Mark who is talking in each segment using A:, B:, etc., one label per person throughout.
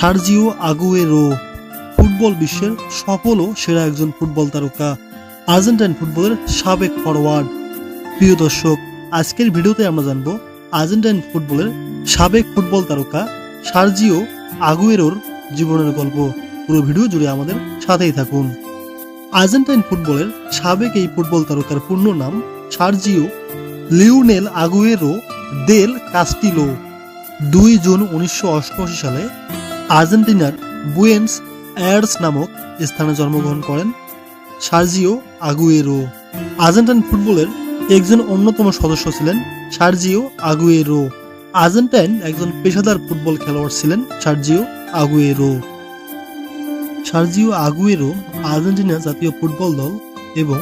A: Sergio Aguero football বিশ্বের সফল ও সেরা একজন ফুটবল তারকা, আর্জেন্টাইন ফুটবলের সাবেক ফরওয়ার্ড প্রিয় দর্শক, আজকের ভিডিওতে আমরা জানব আর্জেন্টাইন ফুটবলের সাবেক ফুটবল তারকা সার্জিও আগুয়েরোর জীবনের গল্প। পুরো ভিডিও জুড়ে আমাদের সাথেই থাকুন। আর্জেন্টাইন ফুটবলের সাবেক এই ফুটবল তারকার পূর্ণ নাম Sergio Leonel Aguero del Castillo. দুই জুন উনিশশো অষ্টআশি সালে আর্জেন্টিনার বুয়েন্স এয়ার্স নামক স্থানে জন্মগ্রহণ করেন সার্জিও আগুয়েরো। আর্জেন্টাইন ফুটবলের একজন অন্যতম সদস্য ছিলেন সার্জিও আগুয়েরো। আর্জেন্টাইন একজন পেশাদার ফুটবল খেলোয়াড় ছিলেন Sergio Aguero. Sergio Aguero Argentina জাতীয় ফুটবল দল এবং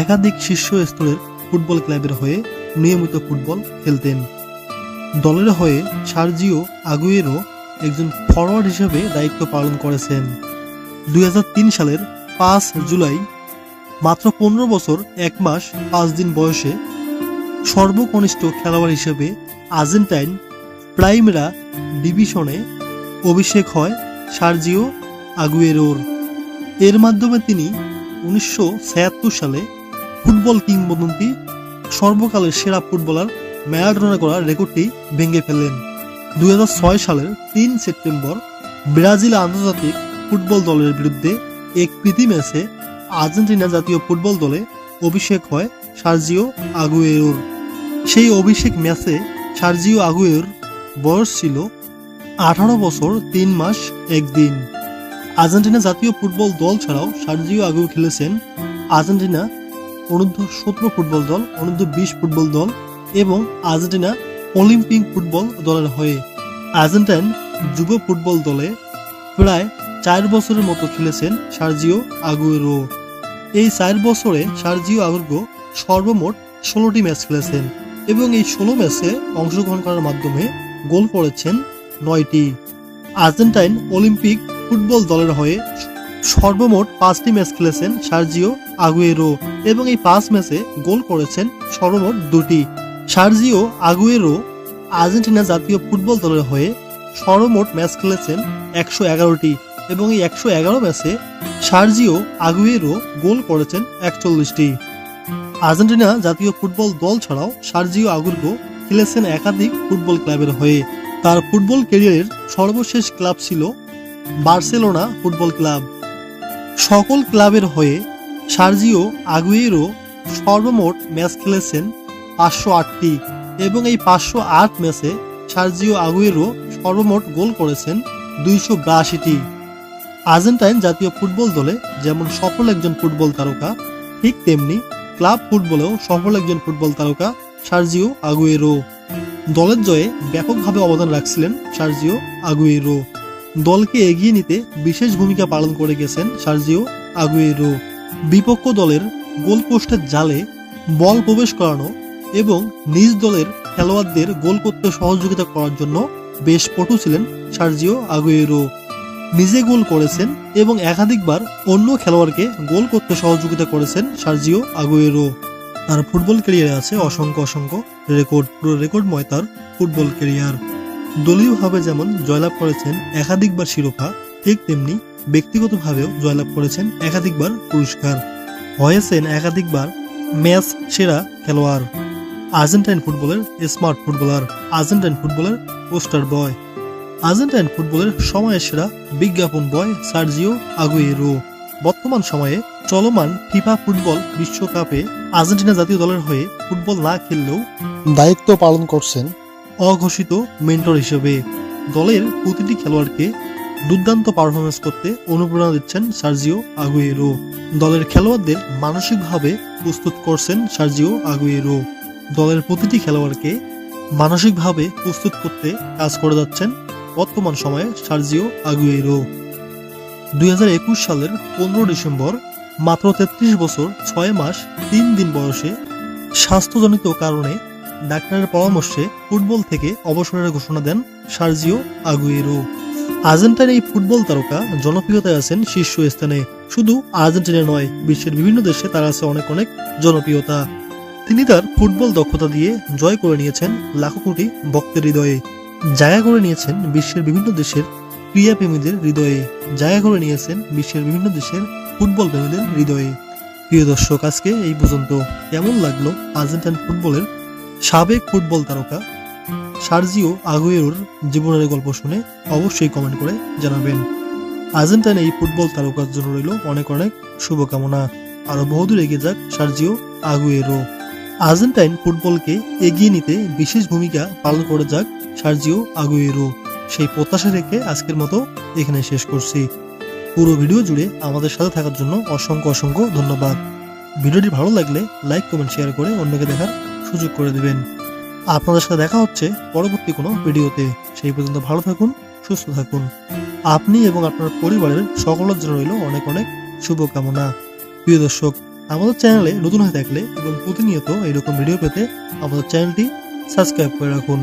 A: একাধিক শীর্ষ স্তরের ফুটবল ক্লাবের হয়ে নিয়মিত ফুটবল খেলতেন। দলের হয়ে সার্জিও আগুয়েরো একজন ফরওয়ার্ড হিসেবে দায়িত্ব পালন করেছেন। দুই হাজার তিন সালের পাঁচ জুলাই, মাত্র পনেরো বছর, এক মাস, পাঁচ দিন বয়সে সর্বকনিষ্ঠ খেলোয়াড় হিসেবে আর্জেন্টাইন প্রাইমেরা ডিভিশনে অভিষেক হয় সার্জিও আগুয়েরোর। এর মাধ্যমে তিনি উনিশশো ছিয়াত্তর সালে ফুটবল কিংবদন্তি, সর্বকালের সেরা ফুটবলার ম্যারাডোনা করার রেকর্ডটি ভেঙে ফেলেন দুই হাজার ছয় সালের তিন সেপ্টেম্বর ব্রাজিল আন্তর্জাতিক ফুটবল দলের বিরুদ্ধে এক প্রীতি ম্যাচে আর্জেন্টিনা জাতীয় ফুটবল দলে অভিষেক হয় সার্জিও আগুয়েরোর। সেই অভিষেক ম্যাচে সার্জিও আগুয়ের বয়স ছিল আঠারো বছর তিন মাস একদিন। আর্জেন্টিনা জাতীয় ফুটবল দল ছাড়াও সার্জিও আগুয়ে খেলেছেন আর্জেন্টিনা অনূর্ধ্ব সতেরো ফুটবল দল, অনূর্ধ্ব বিশ ফুটবল দল এবং আর্জেন্টিনা অলিম্পিক ফুটবল দলের হয়ে আর্জেন্টাইন যুব ফুটবল দলে প্রায় চার বছরের মতো খেলেছেন সার্জিও আগুয়েরো। এই চার বছরে সার্জিও আগুয়েরো সর্বমোট ষোলোটি ম্যাচ খেলেছেন এবং এই ষোলো ম্যাচে অংশগ্রহণ করার মাধ্যমে গোল করেছেন নয়টি। আর্জেন্টাইন অলিম্পিক ফুটবল দলের হয়ে সর্বমোট পাঁচটি ম্যাচ খেলেছেন সার্জিও আগুয়েরো এবং এই পাঁচ ম্যাচে গোল করেছেন সর্বমোট দুটি। সার্জিও আগুয়েরো আর্জেন্টিনা জাতীয় ফুটবল দলের হয়ে সর্বমোট ম্যাচ খেলেছেন একশো এগারোটি এবং এই একশো এগারো ম্যাচে সার্জিও আগুয়েরো গোল করেছেন একচল্লিশটি। আর্জেন্টিনা জাতীয় ফুটবল দল ছাড়াও সার্জিও আগুয়েরো খেলেছেন একাধিক ফুটবল ক্লাবের হয়ে। তার ফুটবল ক্যারিয়ারের সর্বশেষ ক্লাব ছিল বার্সেলোনা ফুটবল ক্লাব। সকল ক্লাবের হয়ে সার্জিও আগুয়েরো সর্বমোট ম্যাচ খেলেছেন পাঁচশো আটটি এবং এই পাঁচশো আট ম্যাচে সার্জিও আগুয়েরো সর্বমোট গোল করেছেন দুইশো বিরাশিটি আর্জেন্টাইন জাতীয় ফুটবল দলে যেমন সফল একজন ফুটবল তারকা, ঠিক তেমনি ক্লাব ফুটবলেও সফল একজন ফুটবল তারকা সার্জিও আগুয়েরো। দলের জয়ে ব্যাপকভাবে অবদান রাখছিলেন সার্জিও আগুয়েরো। দলকে এগিয়ে নিতে বিশেষ ভূমিকা পালন করে গেছেন সার্জিও আগুয়েরো। বিপক্ষ দলের গোলপোস্টের জালে বল প্রবেশ করানো এবং নিজ দলের খেলোয়াড়দের গোল করতে সহযোগিতা করার জন্য বেশ পটু ছিলেন সার্জিও আগুয়েরো। নিজে গোল করেছেন এবং একাধিকবার অন্য খেলোয়াড়কে গোল করতে সহযোগিতা করেছেন সার্জিও আগুয়েরো। তার ফুটবল ক্যারিয়ারে আছে অসংখ্য অসংখ্য রেকর্ড, পুরো রেকর্ডময় তার ফুটবল ক্যারিয়ার। দলীয়ভাবে যেমন জয়লাভ করেছেন একাধিকবার শিরোপা, ঠিক তেমনি ব্যক্তিগতভাবেও জয়লাভ করেছেন একাধিকবার পুরস্কার। হয়েছেন একাধিকবার ম্যাচ সেরা খেলোয়াড়। আর্জেন্টাইন ফুটবলের স্মার্ট ফুটবলার, আর্জেন্টাইন ফুটবলের পোস্টার বয়। আর্জেন্টাইন ফুটবলের সময়ের সেরা বিজ্ঞাপন বয় সার্জিও আগুয়েরো। বর্তমান সময়ে চলমান ফিফা ফুটবল বিশ্বকাপে আর্জেন্টিনা জাতীয় দলের হয়ে ফুটবল না খেললেও দায়িত্ব পালন করছেন অঘোষিত মেন্টর হিসেবে। দলের প্রতিটি খেলোয়াড়কে দুর্দান্ত পারফরমেন্স করতে অনুপ্রেরণা দিচ্ছেন সার্জিও আগুয়েরো। দলের খেলোয়াড়দের মানসিকভাবে প্রস্তুত করছেন সার্জিও আগুয়েরো। দলের প্রতিটি খেলোয়াড়কে মানসিকভাবে প্রস্তুত করতে কাজ করে যাচ্ছেন বর্তমান সময়ে সার্জিও আগুয়েরো। দুই হাজার একুশ সালের পনেরো ডিসেম্বর মাত্র তেত্রিশ বছর ছয় মাস তিন দিন বয়সে স্বাস্থ্যজনিত কারণে ডাক্তারের পরামর্শে ফুটবল থেকে অবসরের ঘোষণা দেন সার্জিও আগুয়েরো। আর্জেন্টাইন এই ফুটবল তারকা জনপ্রিয়তায় আছেন শীর্ষ স্থানে শুধু আর্জেন্টিনা নয়, বিশ্বের বিভিন্ন দেশে তার আছে অনেক অনেক জনপ্রিয়তা। তিনি তার ফুটবল দক্ষতা দিয়ে জয় করে নিয়েছেন লাখো কোটি ভক্তের হৃদয়ে। জায়গা করে নিয়েছেন বিশ্বের বিভিন্ন দেশের ক্রীড়াপ্রেমীদের হৃদয়ে। জায়গা করে নিয়েছেন বিশ্বের বিভিন্ন দেশের ফুটবল প্রেমীদের হৃদয়ে। প্রিয় দর্শক, আজকে এই পর্যন্ত। কেমন লাগল আর্জেন্টাইন ফুটবলের সাবেক ফুটবল তারকা সার্জিও আগুয়েরোর জীবনের গল্প শুনে অবশ্যই কমেন্ট করে জানাবেন। আর্জেন্টাইন এই ফুটবল তারকার জন্য রইল অনেক অনেক শুভকামনা। আরও বহুদূর এগিয়ে যাক সার্জিও আগুয়েরো। আর্জেন্টাইন ফুটবলকে এগিয়ে নিতে বিশেষ ভূমিকা পালন করে যাক সার্জিও আগুয়েরো। সেই প্রত্যাশা রেখে আজকের মতো এখানে শেষ করছি। পুরো ভিডিও জুড়ে আমাদের সাথে থাকার জন্য অসংখ্য অসংখ্য ধন্যবাদ। ভিডিওটি ভালো লাগলে লাইক, কমেন্ট, শেয়ার করে অন্যকে দেখার সুযোগ করে দেবেন। আপনাদের সাথে দেখা হচ্ছে পরবর্তী কোনো ভিডিওতে। সেই পর্যন্ত ভালো থাকুন, সুস্থ থাকুন। আপনি এবং আপনার পরিবারের সকলের জন্য রইল অনেক অনেক শুভকামনা। প্রিয় দর্শক আমাদের চ্যানেলে নতুন হয়ে থাকলে এবং প্রতিনিয়ত এরকম ভিডিও পেতে আমাদের চ্যানেলটি সাবস্ক্রাইব করে রাখুন।